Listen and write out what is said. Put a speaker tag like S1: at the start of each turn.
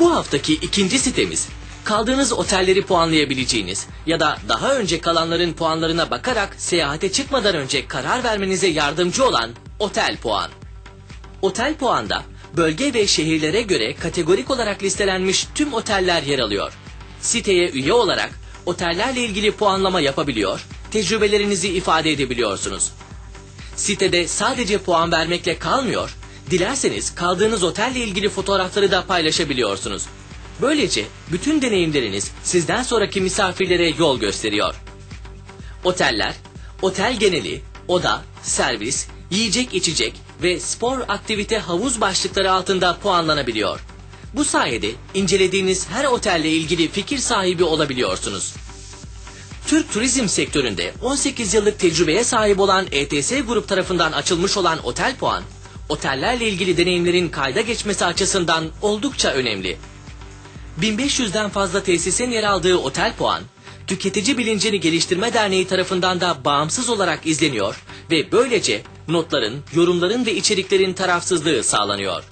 S1: Bu haftaki ikinci sitemiz kaldığınız otelleri puanlayabileceğiniz ya da daha önce kalanların puanlarına bakarak seyahate çıkmadan önce karar vermenize yardımcı olan Otel Puan. Otel Puan'da bölge ve şehirlere göre kategorik olarak listelenmiş tüm oteller yer alıyor. Siteye üye olarak otellerle ilgili puanlama yapabiliyor, tecrübelerinizi ifade edebiliyorsunuz. Sitede sadece puan vermekle kalmıyor, dilerseniz kaldığınız otelle ilgili fotoğrafları da paylaşabiliyorsunuz. Böylece bütün deneyimleriniz sizden sonraki misafirlere yol gösteriyor. Oteller, otel geneli, oda, servis, yiyecek içecek ve spor aktivite havuz başlıkları altında puanlanabiliyor. Bu sayede incelediğiniz her otelle ilgili fikir sahibi olabiliyorsunuz. Türk turizm sektöründe 18 yıllık tecrübeye sahip olan ETS Grup tarafından açılmış olan Otel Puan, otellerle ilgili deneyimlerin kayda geçmesi açısından oldukça önemli. 1500'den fazla tesisin yer aldığı Otel Puan, Tüketici Bilincini Geliştirme Derneği tarafından da bağımsız olarak izleniyor ve böylece notların, yorumların ve içeriklerin tarafsızlığı sağlanıyor.